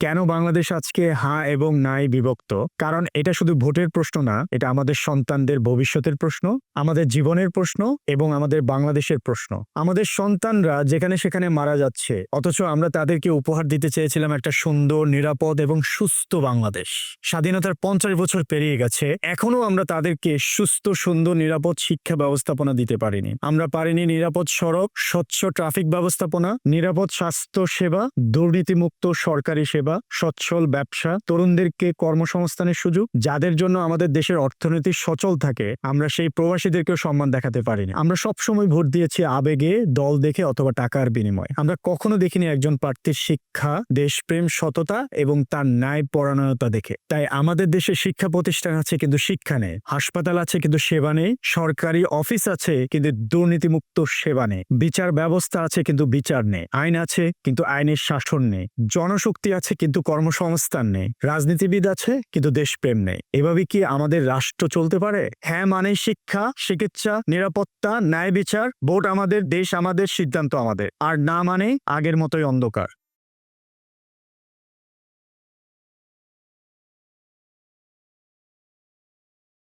কেন বাংলাদেশ আজকে হা এবং নাই বিভক্ত? কারণ এটা শুধু ভোটের প্রশ্ন না, এটা আমাদের সন্তানদের ভবিষ্যতের প্রশ্ন, আমাদের জীবনের প্রশ্ন এবং আমাদের বাংলাদেশের প্রশ্ন। আমাদের সন্তানরা যেখানে সেখানে মারা যাচ্ছে, অথচ আমরা তাদেরকে উপহার দিতে চেয়েছিলাম একটা সুন্দর, নিরাপদ এবং সুস্থ বাংলাদেশ। স্বাধীনতার পঞ্চাশ বছর পেরিয়ে গেছে এখনও আমরা তাদেরকে সুস্থ, সুন্দর, নিরাপদ শিক্ষা ব্যবস্থাপনা দিতে পারিনি। আমরা পারিনি নিরাপদ সড়ক, স্বচ্ছ ট্রাফিক ব্যবস্থাপনা, নিরাপদ স্বাস্থ্য সেবা, দুর্নীতিমুক্ত সরকারি সেবা সচ্ছল ব্যবসা, তরুণদেরকে কর্মসংস্থানের সুযোগ, যাদের জন্য আমাদের দেশের অর্থনীতি সচল থাকে, আমরা সেই প্রবাসীদেরকেও সম্মান দেখাতে পারিনি। আমরা সবসময় ভোট দিয়েছি আবেগে, দল দেখে অথবা টাকার বিনিময়ে। আমরা কখনো দেখিনি একজন প্রার্থীর শিক্ষা, দেশপ্রেম, সততা এবং তার ন্যায় পরায়ণতা দেখে। তাই আমাদের দেশে শিক্ষা প্রতিষ্ঠান আছে কিন্তু শিক্ষা নেই। হাসপাতাল আছে কিন্তু সেবা নেই। সরকারি অফিস আছে কিন্তু দুর্নীতিমুক্ত সেবা নেই। বিচার ব্যবস্থা আছে কিন্তু বিচার নেই। আইন আছে কিন্তু আইনের শাসন নেই। জনশক্তি আছে কিন্তু কর্মসংস্থান নেই। রাজনীতিবিদ আছে, কিন্তু দেশপ্রেম নেই। এভাবে কি আমাদের রাষ্ট্র চলতে পারে? হ্যাঁ মানে শিক্ষা, চিকিৎসা, নিরাপত্তা, ন্যায় বিচার, ভোট আমাদের, দেশ আমাদের, সিদ্ধান্ত আমাদের। আর না মানে আগের মতোই অন্ধকার।